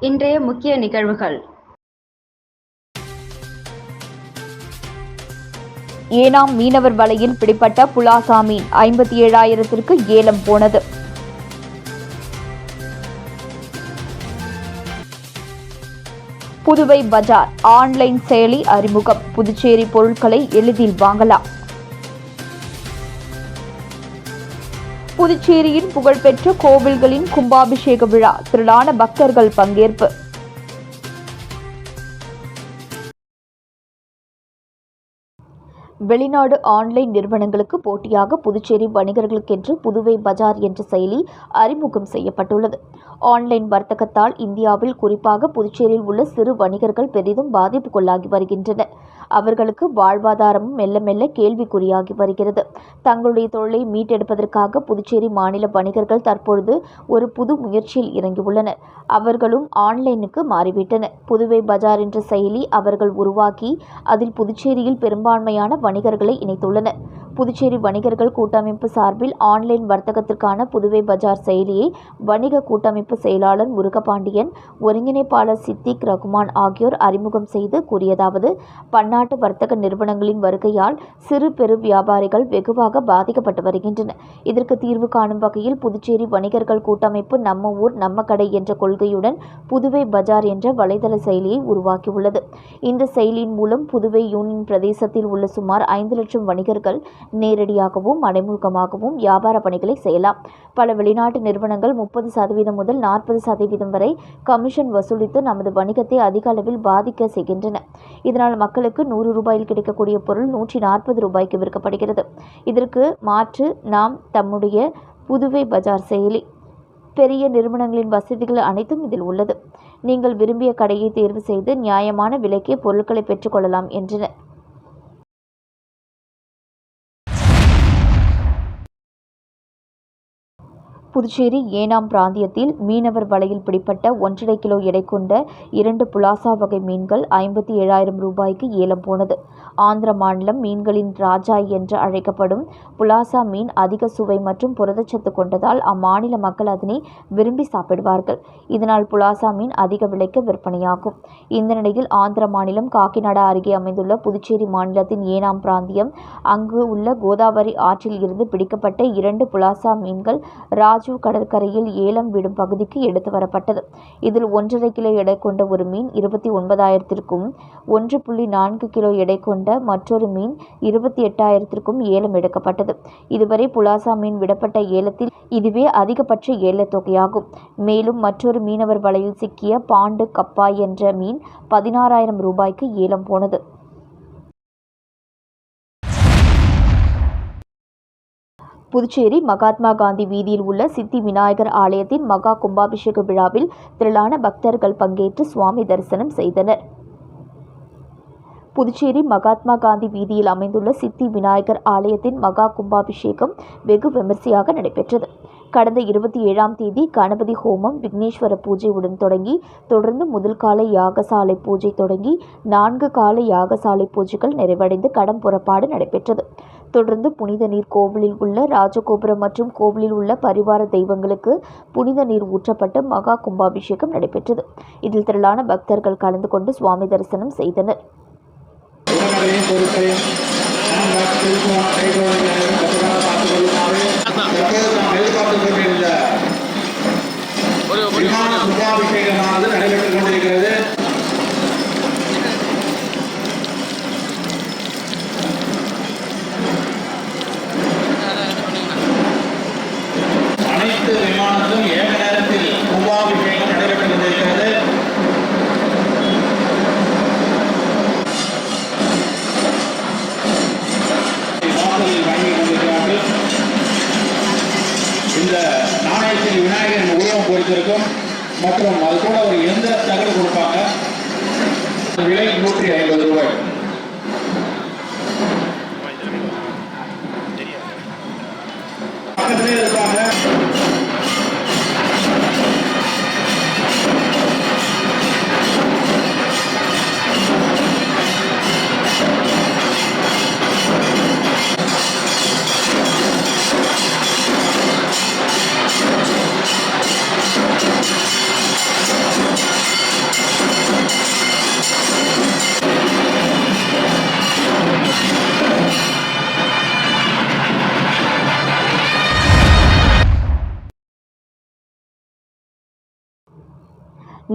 இன்றைய முக்கிய நிகழ்வுகள். ஏனாம் மீனவர் வலையில் பிடிப்பட்ட புலாசா மீன் ஐம்பத்தி ஏழாயிரத்திற்கு ஏலம் போனது. புதுவை பஜார் ஆன்லைன் செயலி அறிமுகம். புதுச்சேரி பொருட்களை எளிதில் வாங்கலாம். புதுச்சேரியின் புகழ்பெற்ற கோவில்களின் கும்பாபிஷேக விழா திரளான பக்தர்கள் பங்கேற்பு. வெளிநாடு ஆன்லைன் நிறுவனங்களுக்கு போட்டியாக புதுச்சேரி வணிகர்களுக்கென்று புதுவை பஜார் என்ற செயலி அறிமுகம் செய்யப்பட்டுள்ளது. ஆன்லைன் வர்த்தகத்தால் இந்தியாவில் குறிப்பாக புதுச்சேரியில் உள்ள சிறு வணிகர்கள் பெரிதும் பாதிப்புக்குள்ளாகி வருகின்றனர் அவர்களுக்கு வாழ்வாதாரமும் மெல்ல மெல்ல கேள்விக்குறியாகி வருகிறது. தங்களுடைய தொழிலை மீட்டெடுப்பதற்காக புதுச்சேரி மாநில வணிகர்கள் தற்பொழுது ஒரு புது முயற்சியில் இறங்கியுள்ளனர். அவர்களும் ஆன்லைனுக்கு மாறிவிட்டனர். புதுவை பஜார் என்ற செயலி அவர்கள் உருவாக்கி அதில் புதுச்சேரியில் பெரும்பான்மையான வணிகர்களை இணைத்துள்ளனர் புதுச்சேரி வணிகர்கள் கூட்டமைப்பு சார்பில் ஆன்லைன் வர்த்தகத்திற்கான புதுவை பஜார் செயலியை வணிக கூட்டமைப்பு செயலாளர் முருகபாண்டியன் ஒருங்கிணைப்பாளர் சித்திக் ரகுமான் ஆகியோர் அறிமுகம் செய்து கூறியதாவது பன்னாட்டு வர்த்தக நிறுவனங்களின் வருகையால் சிறு பெரு வியாபாரிகள் வெகுவாக பாதிக்கப்பட்டு வருகின்றனர் இதற்கு தீர்வு காணும் வகையில் புதுச்சேரி வணிகர்கள் கூட்டமைப்பு நம்ம ஊர் நம்ம கடை என்ற கொள்கையுடன் புதுவை பஜார் என்ற வலைதள செயலியை உருவாக்கியுள்ளது. இந்த செயலியின் மூலம் புதுவை யூனியன் பிரதேசத்தில் உள்ள சுமார் ஐந்து லட்சம் வணிகர்கள் நேரடியாகவும் மறைமுகமாகவும் வியாபார பணிகளை செய்யலாம். பல வெளிநாட்டு நிறுவனங்கள் முப்பது சதவீதம் முதல் நாற்பது சதவீதம் வரை கமிஷன் வசூலித்து நமது வணிகத்தை அதிக அளவில் பாதிக்க செய்கின்றன. இதனால் மக்களுக்கு நூறு ரூபாயில் கிடைக்கக்கூடிய பொருள் நூற்றி நாற்பது ரூபாய்க்கு விற்கப்படுகிறது. இதற்கு மாற்று நாம் தம்முடைய புதுவை பஜார் செயலி. பெரிய நிறுவனங்களின் வசதிகள் அனைத்தும் இதில் உள்ளது. நீங்கள் விரும்பிய கடையை தேர்வு செய்து நியாயமான விலைக்கே பொருட்களை பெற்றுக்கொள்ளலாம் என்றனர். புதுச்சேரி ஏனாம் பிராந்தியத்தில் மீனவர் வலையில் பிடிப்பட்ட ஒன்றரை கிலோ எடை கொண்ட இரண்டு புலாசா வகை மீன்கள் ஐம்பத்தி ஏழாயிரம் ரூபாய்க்கு ஏலம் போனது. ஆந்திர மாநிலம் மீன்களின் ராஜா என்று அழைக்கப்படும் புலாசா மீன் அதிக சுவை மற்றும் புரதச்சத்து கொண்டதால் அம்மாநில மக்கள் அதனை விரும்பி சாப்பிடுவார்கள். இதனால் புலாசா மீன் அதிக விலைக்கு விற்பனையாகும். இந்த நிலையில் ஆந்திர மாநிலம் காக்கிநாடா அருகே அமைந்துள்ள புதுச்சேரி மாநிலத்தின் ஏனாம் பிராந்தியம் அங்கு உள்ள கோதாவரி ஆற்றில் இருந்து பிடிக்கப்பட்ட இரண்டு புலாசா மீன்கள் ராஜ் கடற்கரையில் ஏலம் விடும் பகுதிக்கு எடுத்து வரப்பட்டது. இதில் ஒன்றரை கிலோ எடை கொண்ட ஒரு மீன் இருபத்தி ஒன்பதாயிரத்திற்கும் ஒன்று புள்ளி நான்கு கிலோ எடை கொண்ட மற்றொரு மீன் இருபத்தி எட்டாயிரத்திற்கும் ஏலம் எடுக்கப்பட்டது. இதுவரை புலாசா மீன் விடப்பட்ட ஏலத்தில் இதுவே அதிகபட்ச ஏலத்தொகையாகும் மேலும் மற்றொரு மீனவர் வலையில் சிக்கிய பாண்டு கப்பாய் என்ற மீன் பதினாறாயிரம் ரூபாய்க்கு ஏலம் போனது. புதுச்சேரி மகாத்மா காந்தி வீதியில் உள்ள சித்தி விநாயகர் ஆலயத்தின் மகா கும்பாபிஷேக விழாவில் திரளான பக்தர்கள் பங்கேற்று சுவாமி தரிசனம் செய்தனர். புதுச்சேரி மகாத்மா காந்தி வீதியில் அமைந்துள்ள சித்தி விநாயகர் ஆலயத்தின் மகா கும்பாபிஷேகம் வெகு விமர்சையாக நடைபெற்றது. கடந்த இருபத்தி ஏழாம் தேதி கணபதி ஹோமம் விக்னேஸ்வர பூஜையுடன் தொடங்கி தொடர்ந்து முதல் கால யாகசாலை பூஜை தொடங்கி நான்கு கால யாகசாலை பூஜைகள் நிறைவடைந்து கடம் புறப்பாடு நடைபெற்றது. தொடர்ந்து புனித நீர் கோவிலில் உள்ள ராஜகோபுரம் மற்றும் கோவிலில் உள்ள பரிவார தெய்வங்களுக்கு புனித நீர் ஊற்றப்பட்டு மகா கும்பாபிஷேகம் நடைபெற்றது. இதில் திரளான பக்தர்கள் கலந்து கொண்டு சுவாமி தரிசனம் செய்தனர்.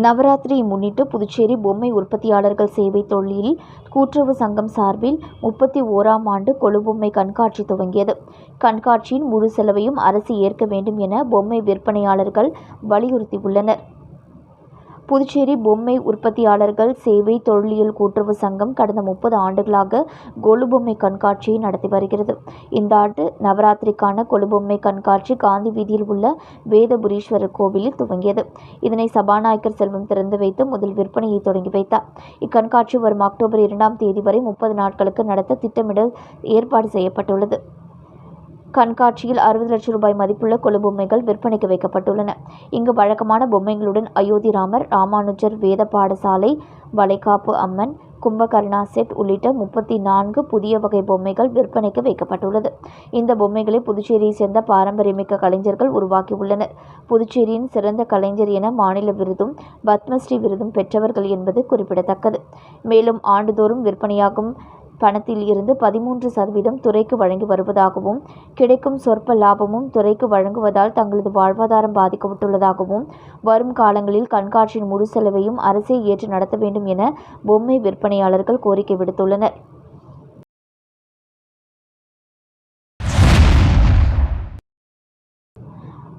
நவராத்திரியை முன்னிட்டு புதுச்சேரி பொம்மை உற்பத்தியாளர்கள் சேவை தொழில் கூட்டுறவு சங்கம் சார்பில் முப்பத்தி ஓராம் ஆண்டு கொழுபொம்மை கண்காட்சி துவங்கியது. கண்காட்சியின் முழு செலவையும் அரசு ஏற்க வேண்டும் என பொம்மை விற்பனையாளர்கள் வலியுறுத்தியுள்ளனர். புதுச்சேரி பொம்மை உற்பத்தியாளர்கள் சேவை தொழிலியல் கூட்டுறவு சங்கம் கடந்த முப்பது ஆண்டுகளாக கொலுபொம்மை கண்காட்சியை நடத்தி வருகிறது. இந்த ஆண்டு நவராத்திரிக்கான கொலுபொம்மை கண்காட்சி காந்தி வீதியில் உள்ள வேதபுரீஸ்வரர் கோவிலில் துவங்கியது. இதனை சபாநாயகர் செல்வம் திறந்து வைத்து முதல் விற்பனையை தொடங்கி வைத்தார். இக்கண்காட்சி வரும் அக்டோபர் இரண்டாம் தேதி வரை முப்பது நாட்களுக்கு நடத்த திட்டமிட ஏற்பாடு செய்யப்பட்டுள்ளது. கண்காட்சியில் அறுபது லட்சம் ரூபாய் மதிப்புள்ள கொலுபொம்மைகள் விற்பனைக்கு வைக்கப்பட்டுள்ளன. இங்கு வழக்கமான பொம்மைகளுடன் அயோத்தி ராமர் ராமானுஜர் வேத பாடசாலை வளைகாப்பு அம்மன் கும்பகர்ணா செட் உள்ளிட்ட முப்பத்தி நான்கு புதிய வகை பொம்மைகள் விற்பனைக்கு வைக்கப்பட்டுள்ளது. இந்த பொம்மைகளை புதுச்சேரியை சேர்ந்த பாரம்பரியமிக்க கலைஞர்கள் உருவாக்கியுள்ளனர். புதுச்சேரியின் சிறந்த கலைஞர் என மாநில விருதும் பத்மஸ்ரீ விருதும் பெற்றவர்கள் என்பது குறிப்பிடத்தக்கது. மேலும் ஆண்டுதோறும் விற்பனையாகும் பணத்தில் இருந்து பதிமூன்று சதவீதம் துறைக்கு வழங்கி வருவதாகவும் கிடைக்கும் சொற்ப லாபமும் துறைக்கு வழங்குவதால் தங்களது வாழ்வாதாரம் பாதிக்கப்பட்டுள்ளதாகவும் வரும் காலங்களில் கண்காட்சியின் முழு செலவையும் அரசே ஏற்று நடத்த வேண்டும் என பொம்மை விற்பனையாளர்கள் கோரிக்கை விடுத்துள்ளனர்.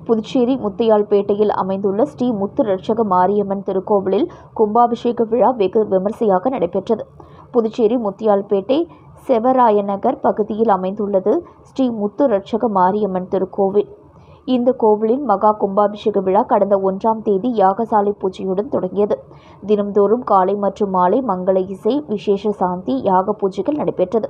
புதுச்சேரி முத்தையால்பேட்டையில் அமைந்துள்ள ஸ்ரீ முத்து ரட்சக மாரியம்மன் திருக்கோவிலில் கும்பாபிஷேக விழா வெகு விமர்சையாக நடைபெற்றது. புதுச்சேரி முத்தியால்பேட்டை செவராயநகர் பகுதியில் அமைந்துள்ளது ஸ்ரீ முத்து ரட்சக மாரியம்மன் திருக்கோவில். இந்த கோவிலின் மகா கும்பாபிஷேக விழா கடந்த ஒன்றாம் தேதி யாகசாலை பூஜையுடன் தொடங்கியது. தினம்தோறும் காலை மற்றும் மாலை மங்கள இசை விசேஷ சாந்தி யாக பூஜைகள் நடைபெற்றது.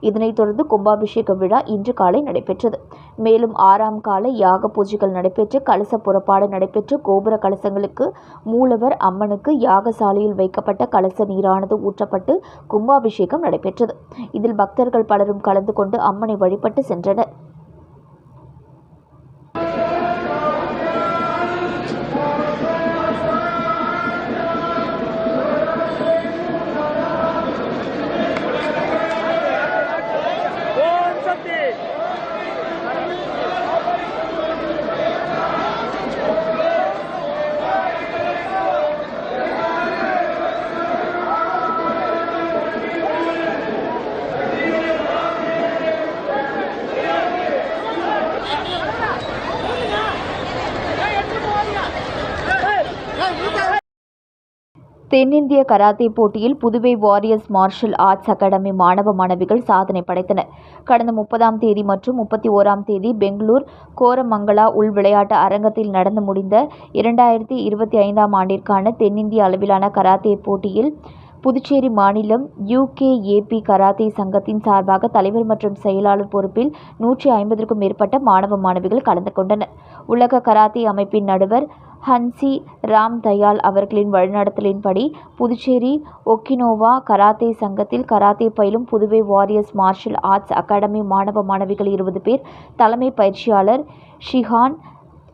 இதனைத் தொடர்ந்து கும்பாபிஷேக விழா இன்று காலை நடைபெற்றது. மேலும் ஆறாம் கால யாக பூஜைகள் நடைபெற்று கலச புறப்பாடு நடைபெற்று கோபுர கலசங்களுக்கு மூலவர் அம்மனுக்கு யாகசாலையில் வைக்கப்பட்ட கலச நீரானது ஊற்றப்பட்டு கும்பாபிஷேகம் நடைபெற்றது. இதில் பக்தர்கள் பலரும் கலந்து கொண்டு அம்மனை வழிபட்டு சென்றனர். தென்னிந்திய கராத்தே போட்டியில் Puduvai warriors martial arts academy மாணவ மாணவிகள் சாதனை படைத்தனர். கடந்த முப்பதாம் தேதி மற்றும் முப்பத்தி ஓராம் தேதி பெங்களூர் கோரமங்கலா உள் விளையாட்டு அரங்கத்தில் நடந்து முடிந்த இரண்டாயிரத்தி இருபத்தி ஐந்தாம் ஆண்டிற்கான தென்னிந்திய அளவிலான கராத்தே போட்டியில் புதுச்சேரி மாநிலம் யுகேஏபி கராத்தே சங்கத்தின் சார்பாக தலைவர் மற்றும் செயலாளர் பொறுப்பில் நூற்றி ஐம்பதற்கும் மேற்பட்ட மாணவ மாணவிகள் கலந்து கொண்டனர். உலக கராத்தே அமைப்பின் நடுவர் ஹன்சி ராம் தயால் அவர்களின் வழிநடத்தலின்படி புதுச்சேரி ஒக்கினோவா கராத்தே சங்கத்தில் கராத்தே பயிலும் Puduvai warriors martial arts academy மாணவ மாணவிகள் இருபது பேர் தலைமை பயிற்சியாளர் ஷிஹான்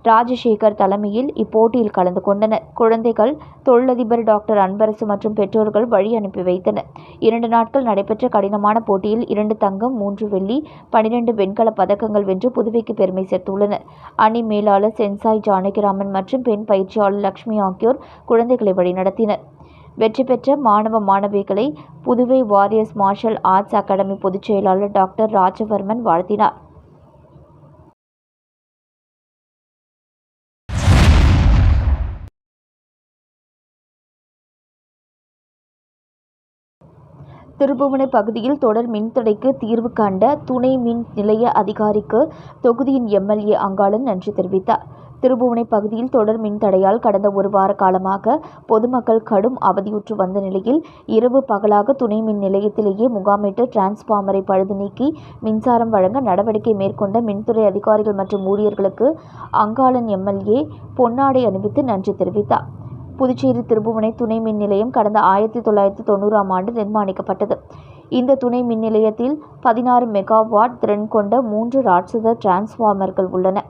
ராஜசேகர் தலைமையில் இப்போட்டியில் கலந்து கொண்டனர். குழந்தைகள் தொழிலதிபர் டாக்டர் அன்பரசு மற்றும் பெற்றோர்கள் வழி அனுப்பி வைத்தனர். இரண்டு நாட்கள் நடைபெற்ற கடினமான போட்டியில் இரண்டு தங்கம் மூன்று வெள்ளி பனிரெண்டு வெண்கல பதக்கங்கள் வென்று புதுவைக்கு பெருமை சேர்த்துள்ளனர். அணி மேலாளர் சென்சாய் ஜானகிராமன் மற்றும் பெண் பயிற்சியாளர் லட்சுமி ஆகியோர் குழந்தைகளை வழிநடத்தினர். வெற்றி பெற்ற மாணவ மாணவிகளை Puduvai warriors martial arts academy பொதுச் செயலாளர் டாக்டர் ராஜவர்மன் வாழ்த்தினார். திருப்புவனை பகுதியில் தொடர் மின்தடைக்கு தீர்வு கண்ட துணை மின் நிலைய அதிகாரிக்கு தொகுதியின் எம்எல்ஏ அங்காளன் நன்றி தெரிவித்தார். திருப்புவனை பகுதியில் தொடர் மின்தடையால் கடந்த ஒரு வார காலமாக பொதுமக்கள் கடும் அவதியுற்று வந்த நிலையில் இரவு பகலாக துணை மின் நிலையத்திலேயே முகாமிட்டு டிரான்ஸ்பார்மரை பழுது நீக்கி மின்சாரம் வழங்க நடவடிக்கை மேற்கொண்ட மின்துறை அதிகாரிகள் மற்றும் ஊழியர்களுக்கு அங்காளன் எம்எல்ஏ பொன்னாடை அணிவித்து நன்றி தெரிவித்தார். புதுச்சேரி திருபுவனை துணை மின் நிலையம் கடந்த ஆயிரத்தி தொள்ளாயிரத்தி தொண்ணூறாம் ஆண்டு நிர்மாணிக்கப்பட்டது. இந்த துணை மின் நிலையத்தில் பதினாறு மெகாவாட் திறன் கொண்ட மூன்று ராட்சத டிரான்ஸ்ஃபார்மர்கள் உள்ளன.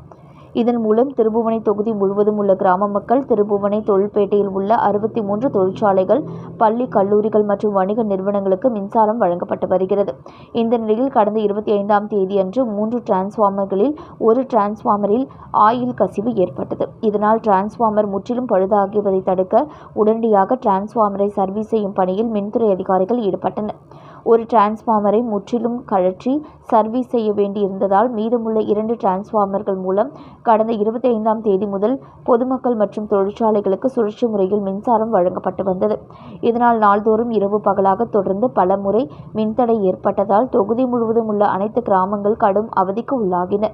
இதன் மூலம் திருபுவனை தொகுதி முழுவதும் உள்ள கிராம மக்கள் திருபுவனை தொழில்பேட்டையில் உள்ள அறுபத்தி மூன்று தொழிற்சாலைகள் பள்ளி கல்லூரிகள் மற்றும் வணிக நிறுவனங்களுக்கு மின்சாரம் வழங்கப்பட்டு வருகிறது. இந்த நிலையில் கடந்த இருபத்தி ஐந்தாம் தேதியன்று மூன்று டிரான்ஸ்ஃபார்மர்களில் ஒரு டிரான்ஸ்ஃபார்மரில் ஆயில் கசிவு ஏற்பட்டது. இதனால் டிரான்ஸ்ஃபார்மர் முற்றிலும் பழுதாகுவதை தடுக்க உடனடியாக டிரான்ஸ்ஃபார்மரை சர்வீஸ் செய்யும் பணியில் மின்துறை அதிகாரிகள் ஈடுபட்டனர். ஒரு டிரான்ஸ்ஃபார்மரை முற்றிலும் கழற்றி சர்வீஸ் செய்ய வேண்டியிருந்ததால் மீதமுள்ள இரண்டு டிரான்ஸ்ஃபார்மர்கள் மூலம் கடந்த இருபத்தி ஐந்தாம் தேதி முதல் பொதுமக்கள் மற்றும் தொழிற்சாலைகளுக்கு சுழற்சி முறையில் மின்சாரம் வழங்கப்பட்டு வந்தது. இதனால் நாள்தோறும் இரவு பகலாக தொடர்ந்து பல முறை மின்தடை ஏற்பட்டதால் தொகுதி முழுவதும் உள்ள அனைத்து கிராமங்கள் கடும் அவதிக்கு உள்ளாகின.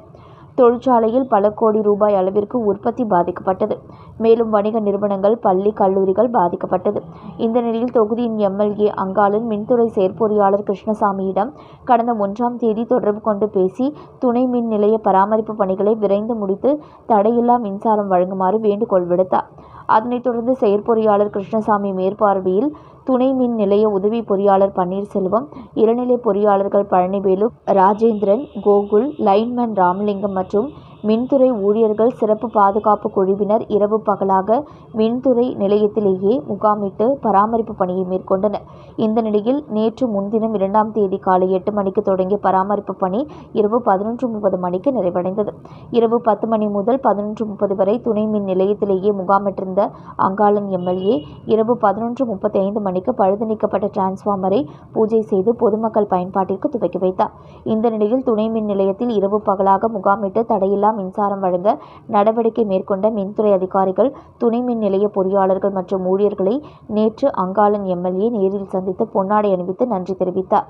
தொழிற்சாலையில் பல கோடி ரூபாய் அளவிற்கு உற்பத்தி பாதிக்கப்பட்டது. மேலும் வணிக நிறுவனங்கள் பள்ளி கல்லூரிகள் பாதிக்கப்பட்டது. இந்த நிலையில் தொகுதியின் எம்எல்ஏ அங்காளன் மின்துறை செயற்பொறியாளர் கிருஷ்ணசாமியிடம் கடந்த ஒன்றாம் தேதி தொடர்பு கொண்டு பேசி துணை மின் நிலைய பராமரிப்பு பணிகளை விரைந்து முடித்து தடையில்லா மின்சாரம் வழங்குமாறு வேண்டுகோள் விடுத்தார். அதனைத் தொடர்ந்து செயற்பொறியாளர் கிருஷ்ணசாமி மேற்பார்வையில் துணை மின் நிலைய உதவி பொறியாளர் பன்னீர்செல்வம் இளநிலை பொறியாளர்கள் பழனிவேலு ராஜேந்திரன் கோகுல் லைன்மேன் ராமலிங்கம் மற்றும் மின்துறை ஊழியர்கள் சிறப்பு பாதுகாப்பு குழுவினர் இரவு பகலாக மின்துறை நிலையத்திலேயே முகாமிட்டு பராமரிப்பு பணியை மேற்கொண்டனர். இந்த நிலையில் நேற்று முன்தினம் இரண்டாம் தேதி காலை எட்டு மணிக்கு தொடங்கிய பராமரிப்பு பணி இரவு பதினொன்று முப்பது மணிக்கு நிறைவடைந்தது. இரவு பத்து மணி முதல் பதினொன்று முப்பது வரை துணை மின் நிலையத்திலேயே முகாமிட்டிருந்த அங்காளன் எம்எல்ஏ இரவு பதினொன்று முப்பத்தி ஐந்து மணிக்கு பழுது நீக்கப்பட்ட டிரான்ஸ்ஃபார்மரை பூஜை செய்து பொதுமக்கள் பயன்பாட்டிற்கு துவக்கி வைத்தார். இந்த நிலையில் துணை மின் நிலையத்தில் இரவு பகலாக முகாமிட்டு தடையில்லா மின்சாரம் வழங்க நடவடிக்கை மேற்கொண்ட மின்துறை அதிகாரிகள் துணை மின் நிலைய பொறியாளர்கள் மற்றும் ஊழியர்களை நேற்று அங்காளன் எம்எல்ஏ நேரில் சந்தித்து பொன்னாடை அணிவித்து நன்றி தெரிவித்தார்.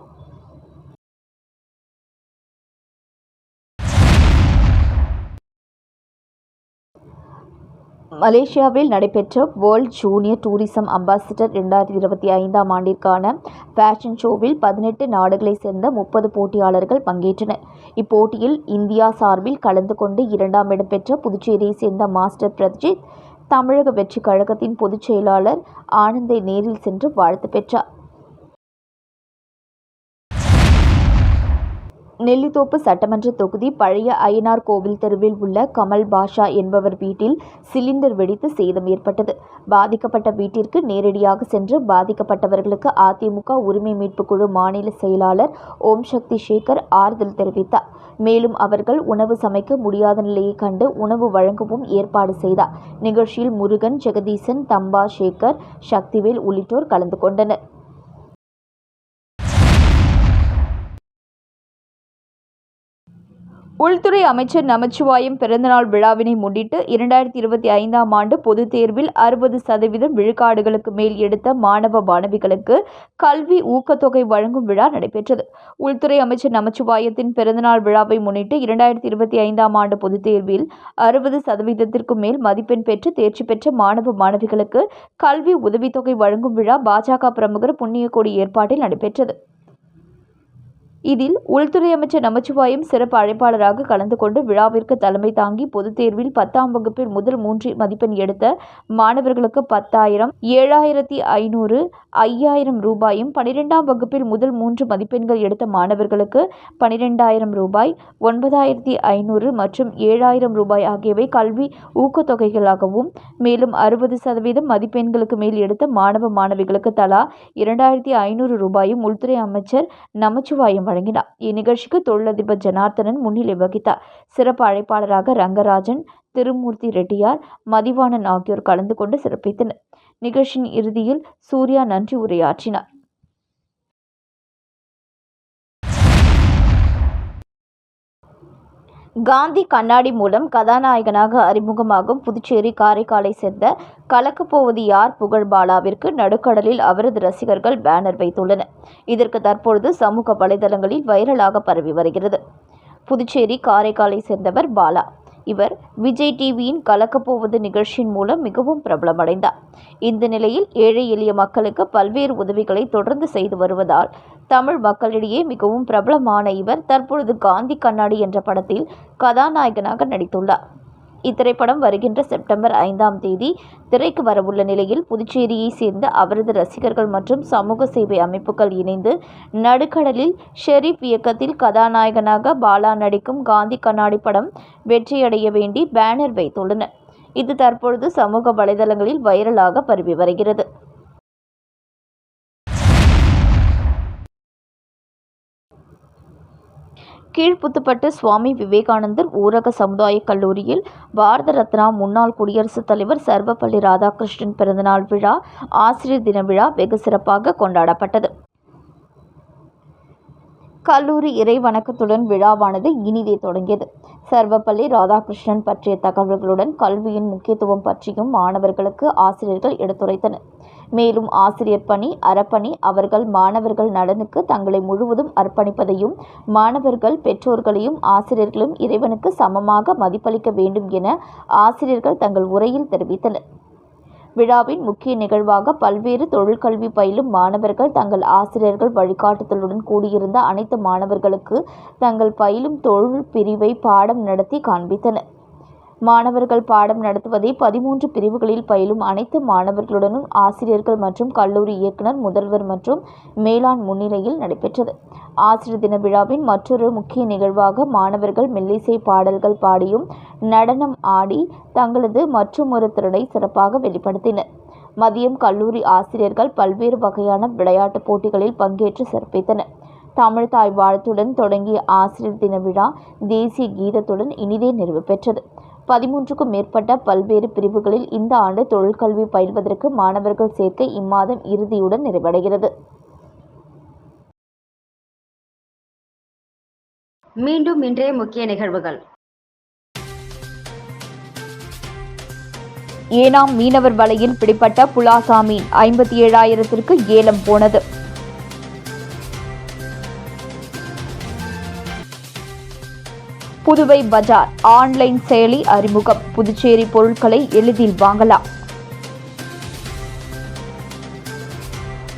மலேசியாவில் நடைபெற்ற வேர்ல்ட் ஜூனியர் டூரிசம் அம்பாசிடர் இரண்டாயிரத்தி இருபத்தி ஐந்தாம் ஆண்டிற்கான ஃபேஷன் ஷோவில் பதினெட்டு நாடுகளைச் சேர்ந்த முப்பது போட்டியாளர்கள் பங்கேற்றனர். இப்போட்டியில் இந்தியா சார்பில் கலந்து கொண்டு இரண்டாம் இடம் பெற்ற புதுச்சேரியை சேர்ந்த மாஸ்டர் பிரஜித் தமிழக வெற்றி கழகத்தின் பொதுச் செயலாளர் ஆனந்தை நேரில் சென்று வாழ்த்து பெற்றார். நெல்லித்தோப்பு சட்டமன்ற தொகுதி பழைய அய்யனார் கோவில் தெருவில் உள்ள கமல் பாஷா என்பவர் வீட்டில் சிலிண்டர் வெடித்து சேதம் ஏற்பட்டது. பாதிக்கப்பட்ட வீட்டிற்கு நேரடியாக சென்று பாதிக்கப்பட்டவர்களுக்கு அதிமுக உரிமை மீட்பு குழு மாநில செயலாளர் ஓம் சக்தி சேகர் ஆறுதல் தெரிவித்தார். மேலும் அவர்கள் உணவு சமைக்க முடியாத நிலையை கண்டு உணவு வழங்கவும் ஏற்பாடு செய்தார். நிகழ்ச்சியில் முருகன் ஜெகதீசன் தம்பா சேகர் சக்திவேல் உள்ளிட்டோர் கலந்து கொண்டனர். உள்துறை அமைச்சர் நமச்சிவாயம் பிறந்தநாள் விழாவினை முன்னிட்டு இரண்டாயிரத்தி இருபத்தி ஐந்தாம் ஆண்டு பொதுத் தேர்வில் அறுபது சதவீதம் விழுக்காடுகளுக்கு மேல் எடுத்த மாணவ மாணவிகளுக்கு கல்வி ஊக்கத்தொகை வழங்கும் விழா நடைபெற்றது. உள்துறை அமைச்சர் நமச்சிவாயத்தின் பிறந்தநாள் விழாவை முன்னிட்டு இரண்டாயிரத்தி இருபத்தி ஐந்தாம் ஆண்டு பொதுத் தேர்வில் அறுபது சதவீதத்திற்கும் மேல் மதிப்பெண் பெற்று தேர்ச்சி பெற்ற மாணவ மாணவிகளுக்கு கல்வி உதவித்தொகை வழங்கும் விழா பாஜக பிரமுகர் புண்ணியக்கோடி ஏற்பாட்டில் நடைபெற்றது. இதில் உள்துறை அமைச்சர் நமச்சிவாயம் சிறப்பு அழைப்பாளராக கலந்து கொண்டு விழாவிற்கு தலைமை தாங்கி பொதுத் தேர்வில் பத்தாம் வகுப்பில் முதல் மூன்று மதிப்பெண் எடுத்த மாணவர்களுக்கு பத்தாயிரம் ஏழாயிரத்தி ஐநூறு ஐயாயிரம் ரூபாயும் பனிரெண்டாம் வகுப்பில் முதல் மூன்று மதிப்பெண்கள் எடுத்த மாணவர்களுக்கு பனிரெண்டாயிரம் ரூபாய் ஒன்பதாயிரத்தி ஐநூறு மற்றும் ஏழாயிரம் ரூபாய் ஆகியவை கல்வி ஊக்கத்தொகைகளாகவும் மேலும் அறுபது சதவீதம் மதிப்பெண்களுக்கு மேல் எடுத்த மாணவ மாணவிகளுக்கு தலா இரண்டாயிரத்தி ஐநூறு ரூபாயும் உள்துறை அமைச்சர் நமச்சிவாயம் வழங்கினார். இந்நிகழ்ச்சிக்கு தொழிலதிபர் ஜனார்த்தனன் முன்னிலை வகித்தார். சிறப்பு அழைப்பாளராக ரங்கராஜன் திருமூர்த்தி ரெட்டியார் மதிவாணன் ஆகியோர் கலந்து கொண்டு சிறப்பித்தனர். நிகழ்ச்சியின் இறுதியில் சூர்யா நன்றி உரையாற்றினார். காந்தி கண்ணாடி மூலம் கதாநாயகனாக அறிமுகமாகும் புதுச்சேரி காரைக்காலை சேர்ந்த கலக்கு போவது யார் புகழ் பாலாவிற்கு நடுக்கடலில் அவரது ரசிகர்கள் பேனர் வைத்துள்ளனர். இதற்கு தற்பொழுது சமூக வலைதளங்களில் வைரலாக பரவி வருகிறது. புதுச்சேரி காரைக்காலை சேர்ந்தவர் பாலா. இவர் விஜய் டிவியின் கலக்கப்போவது நிகழ்ச்சியின் மூலம் மிகவும் பிரபலமடைந்தார். இந்த நிலையில் ஏழை எளிய மக்களுக்கு பல்வேறு உதவிகளை தொடர்ந்து செய்து வருவதால் தமிழ் மக்களிடையே மிகவும் பிரபலமான இவர் தற்பொழுது காந்தி கண்ணாடி என்ற படத்தில் கதாநாயகனாக நடித்துள்ளார். இத்திரைப்படம் வருகின்ற செப்டம்பர் ஐந்தாம் தேதி திரைக்கு வரவுள்ள நிலையில் புதுச்சேரியை சேர்ந்த அவரது ரசிகர்கள் மற்றும் சமூக சேவை அமைப்புகள் இணைந்து நடுக்கடலில் ஷெரீப் இயக்கத்தில் கதாநாயகனாக பாலா நடிக்கும் காந்தி கண்ணாடி படம் வெற்றியடைய வேண்டி பேனர் வைத்துள்ளனர். இது தற்பொழுது சமூக வலைதளங்களில் வைரலாக பரவி வருகிறது. கீழ்ப்புத்துப்பட்டு சுவாமி விவேகானந்தர் ஊரக சமுதாய கல்லூரியில் பாரத ரத்னா முன்னாள் குடியரசுத் தலைவர் சர்வப்பள்ளி ராதாகிருஷ்ணன் பிறந்தநாள் விழா ஆசிரியர் தின விழா வெகு சிறப்பாக கொண்டாடப்பட்டது. கல்லூரி இறை வணக்கத்துடன் விழாவானது இனிதே தொடங்கியது. சர்வப்பள்ளி ராதாகிருஷ்ணன் பற்றிய தகவல்களுடன் கல்வியின் முக்கியத்துவம் பற்றியும் மாணவர்களுக்கு ஆசிரியர்கள் எடுத்துரைத்தனர். மேலும் ஆசிரியர் பணி அறப்பணி அவர்கள் மாணவர்கள் நலனுக்கு தங்களை முழுவதும் அர்ப்பணிப்பதையும் மாணவர்கள் பெற்றோர்களையும் ஆசிரியர்களும் இறைவனுக்கு சமமாக மதிப்பளிக்க வேண்டும் என ஆசிரியர்கள் தங்கள் உரையில் தெரிவித்தனர். விழாவின் முக்கிய நிகழ்வாக பல்வேறு தொழிற்கல்வி பயிலும் மாணவர்கள் தங்கள் ஆசிரியர்கள் வழிகாட்டுதலுடன் கூடியிருந்த அனைத்து மாணவர்களுக்கு தங்கள் பயிலும் தொழில் பிரிவை பாடம் நடத்தி காண்பித்தனர். மாணவர்கள் பாடம் நடத்துவதை பதிமூன்று பிரிவுகளில் பயிலும் அனைத்து மாணவர்களுடனும் ஆசிரியர்கள் மற்றும் கல்லூரி இயக்குனர் முதல்வர் மற்றும் மேலாண் முன்னிலையில் நடைபெற்றது. ஆசிரியர் தின விழாவின் மற்றொரு முக்கிய நிகழ்வாக மாணவர்கள் மெல்லிசை பாடல்கள் பாடியும் நடனம் ஆடி தங்களது மற்றுமொரு திறனை சிறப்பாக வெளிப்படுத்தினர். மதியம் கல்லூரி ஆசிரியர்கள் பல்வேறு வகையான விளையாட்டுப் போட்டிகளில் பங்கேற்று சிறப்பித்தனர். தமிழ் தாய் வாழ்த்துடன் தொடங்கிய ஆசிரியர் தின விழா தேசிய கீதத்துடன் இனிதே நிறைவு பெற்றது. பதிமூன்றுக்கும் மேற்பட்ட பல்வேறு பிரிவுகளில் இந்த ஆண்டு தொழிற்கல்வி பயில்வதற்கு மாணவர்கள் சேர்க்கை இம்மாதம் இறுதியுடன் நிறைவடைகிறது. மீண்டும் இன்றைய முக்கிய நிகழ்வுகள். ஏனாம் மீனவர் வலையில் பிடிப்பட்ட புலாசா மீன் ஐம்பத்தி ஏழாயிரத்திற்கு ஏலம் போனது. புதுவை பஜார் ஆன்லைன் செயலி அறிமுகம். புதுச்சேரி பொருட்களை எளிதில் வாங்கலாம்.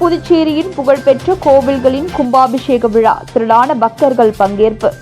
புதுச்சேரியின் புகழ்பெற்ற கோவில்களின் கும்பாபிஷேக விழா. திரளான பக்தர்கள் பங்கேற்பு.